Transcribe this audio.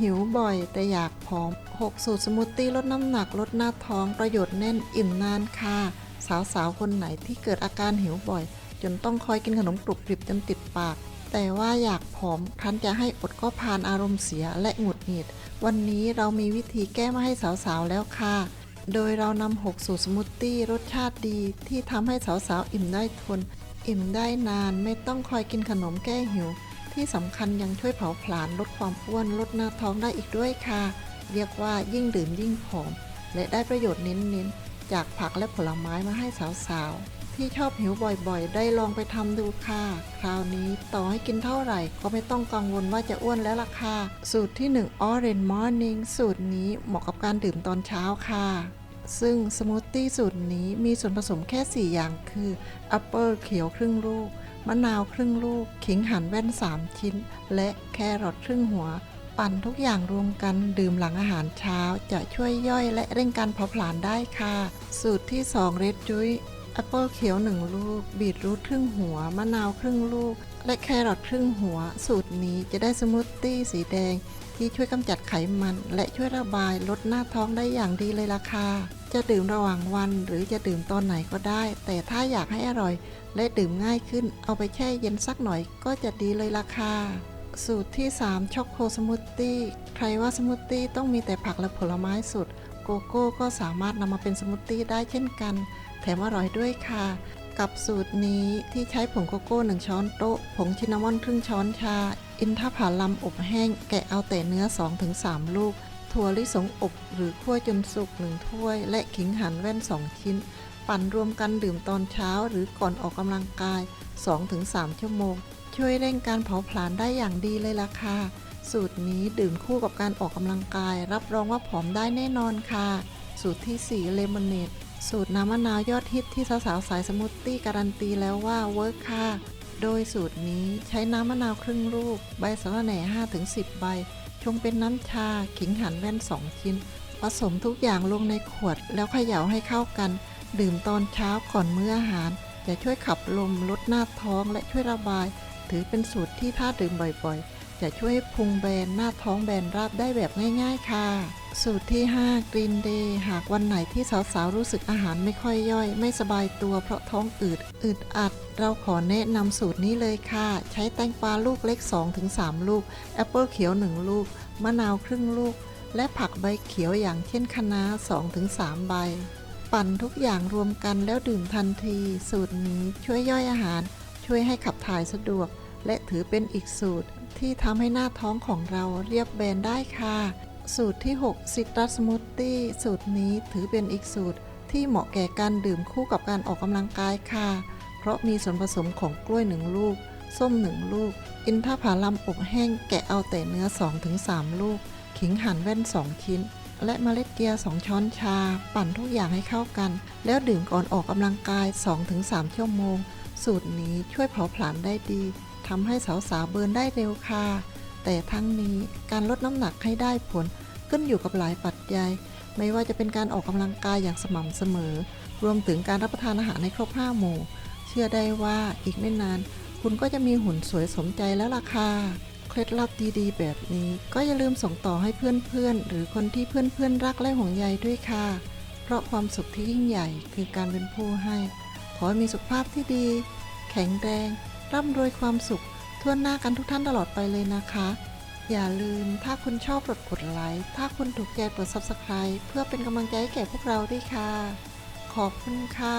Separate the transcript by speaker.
Speaker 1: หิวบ่อย แต่อยากผอม 6 สูตรสมูทตี้ลดน้ำหนักลดหน้าท้องประโยชน์แน่นอิ่มนานค่ะ สาวๆ คนไหนที่เกิดอาการหิวบ่อย จนต้องคอยกินขนมกรุบกริบจนติดปาก แต่ว่าอยากผอมครั้นจะให้อดก็พานอารมณ์เสียและหงุดหงิด วันนี้เรามีวิธีแก้มาให้สาวๆ แล้วค่ะ โดยเรานำ6สูตรสมูทตี้รสชาติดีที่ทำให้สาวๆ อิ่มได้ทน อิ่มได้นานไม่ต้องคอยกินขนมแก้หิว ที่สำคัญยังช่วยเผาผลาญลดความอ้วนลดหน้าท้องได้อีกด้วยค่ะ เรียกว่ายิ่งดื่มยิ่งผอม และได้ประโยชน์เน้นๆ จากผักและผลไม้มาให้สาวๆ ที่ชอบหิวบ่อยๆ ได้ลองไปทำดูค่ะ คราวนี้ต่อให้กินเท่าไหร่ ก็ไม่ต้องกังวลว่าจะอ้วนแล้วล่ะค่ะ สูตรที่1 Orange Morning สูตรนี้เหมาะกับการดื่มตอนเช้าค่ะซึ่งสมูทตี้สูตรนี้มีส่วนผสมแค่ 4 อย่างคือแอปเปิลเขียวครึ่งลูก มะนาวครึ่งลูก ขิงหั่นแว่น 3 ชิ้น และแครอทครึ่งหัว ปั่นทุกอย่างรวมกันดื่มหลังอาหารเช้า จะช่วยย่อยและเร่งการเผาผลาญได้ค่ะ สูตรที่ 2 เรดจุยแอปเปิลเขียว 1 ลูก บีทรูทครึ่งหัว มะนาวครึ่งลูก และแครอทครึ่งหัว สูตรนี้จะได้สมูทตี้สีแดง ที่ช่วยกำจัดไขมัน และช่วยระบายลดหน้าท้องได้อย่างดีเลยล่ะค่ะ จะดื่มระหว่างวัน หรือจะดื่มตอนไหนก็ได้ แต่ถ้าอยากให้อร่อย และดื่มง่ายขึ้น เอาไปแช่เย็นสักหน่อยก็จะดีเลยล่ะค่ะสูตรที่ 3 ช็อกโกสมูทตี้ใครว่าสมูทตี้ต้องมีแต่ผักและผลไม้สดโกโก้ก็สามารถนำมาเป็นสมูทตี้ได้เช่นกัน แถมอร่อยด้วยค่ะ กับสูตรนี้ที่ใช้ผงโกโก้ 1 ช้อนโต๊ะ ผงชินนามอนครึ่งช้อนชา อินทผลัมอบแห้ง แกะเอาแต่เนื้อ 2-3 ลูก ถั่วลิสงอบหรือคั่วจนสุก1ถ้วย และขิงหั่นแว่น 2 ชิ้น ปั่นรวมกันดื่มตอนเช้าหรือก่อนออกกำลังกาย 2-3 ชั่วโมง ช่วยเร่งการเผาผลาญได้อย่างดีเลยล่ะค่ะ สูตรนี้ดื่มคู่กับการออกกำลังกาย รับรองว่าผอมได้แน่นอนค่ะ สูตรที่4เลมอนเนดสูตรน้ำมะนาวยอดฮิตที่สาวๆสายสมูทตี้การันตีแล้วว่าเวิร์คค่ะ โดยสูตรนี้ใช้น้ำมะนาวครึ่งลูก ใบสะระแหน่5-10 ใบ งเป็นน้ำชาขิงหั่นแว่นสองชิ้น ผสมทุกอย่างลงในขวด แล้วเขย่าให้เข้ากัน ดื่มตอนเช้าก่อนมื้ออาหาร จะช่วยขับลมลดหน้าท้องและช่วยระบาย ถือเป็นสูตรที่ถ้าดื่มบ่อยๆ จะช่วยให้พุงแบนหน้าท้องแบนราบได้แบบง่ายๆค่ะ สูตรที่5 Green Day หากวันไหนที่สาวๆ รู้สึกอาหารไม่ค่อยย่อย ไม่สบายตัวเพราะท้องอืด อึดอัด เราขอแนะนำสูตรนี้เลยค่ะ ใช้แตงกวาลูกเล็ก 2-3 ลูก แอปเปิลเขียว 1 ลูก มะนาวครึ่งลูก และผักใบเขียวอย่างเช่นคะน้า 2-3 ใบ ปั่นทุกอย่างรวมกันแล้วดื่มทันที สูตรนี้ช่วยย่อยอาหาร ช่วยให้ขับถ่ายสะดวก และถือเป็นอีกสูตร ที่ทำให้หน้าท้องของเราเรียบแบนได้ค่ะ สูตรที่ 6 ซิตรัสสมูทตี้สูตรนี้ถือเป็นอีกสูตรที่เหมาะแก่การดื่มคู่กับการออกกำลังกายค่ะ เพราะมีส่วนผสมของกล้วย1ลูก ส้ม1ลูก อินทผลัมอบแห้งแกะเอาแต่เนื้อ 2-3 ลูก ขิงหั่นแว่น 2 ชิ้น และเมล็ดเกียร์2ช้อนชา ปั่นทุกอย่างให้เข้ากัน แล้วดื่มก่อนออกกำลังกาย 2-3 ชั่วโมง สูตรนี้ช่วยเผาผลาญได้ดี ทำให้สาวๆเบิร์นได้เร็วค่ะ แต่ทั้งนี้การลดน้ำหนักให้ได้ผลขึ้นอยู่กับหลายปัจจัย ไม่ว่าจะเป็นการออกกำลังกายอย่างสม่ำเสมอ รวมถึงการรับประทานอาหารในครบห้าหมู่ เชื่อได้ว่าอีกไม่นาน คุณก็จะมีหุ่นสวยสมใจแล้วล่ะค่ะเคล็ดลับดีๆ แบบนี้ก็อย่าลืมส่งต่อให้เพื่อนๆ หรือคนที่เพื่อนๆรักและห่วงใยด้วยค่ะ เพราะความสุขที่ยิ่งใหญ่คือการเป็นผู้ให้ ขอให้มีสุขภาพที่ดี แข็งแรง ร่ำรวยความสุขทั่วหน้ากันทุกท่านตลอดไปเลยนะคะ อย่าลืมถ้าคุณชอบกดกดไลค์ ถ้าคุณถูกใจกด Subscribe เพื่อเป็นกำลังใจให้แก่พวกเราด้วยค่ะ ขอบคุณค่ะ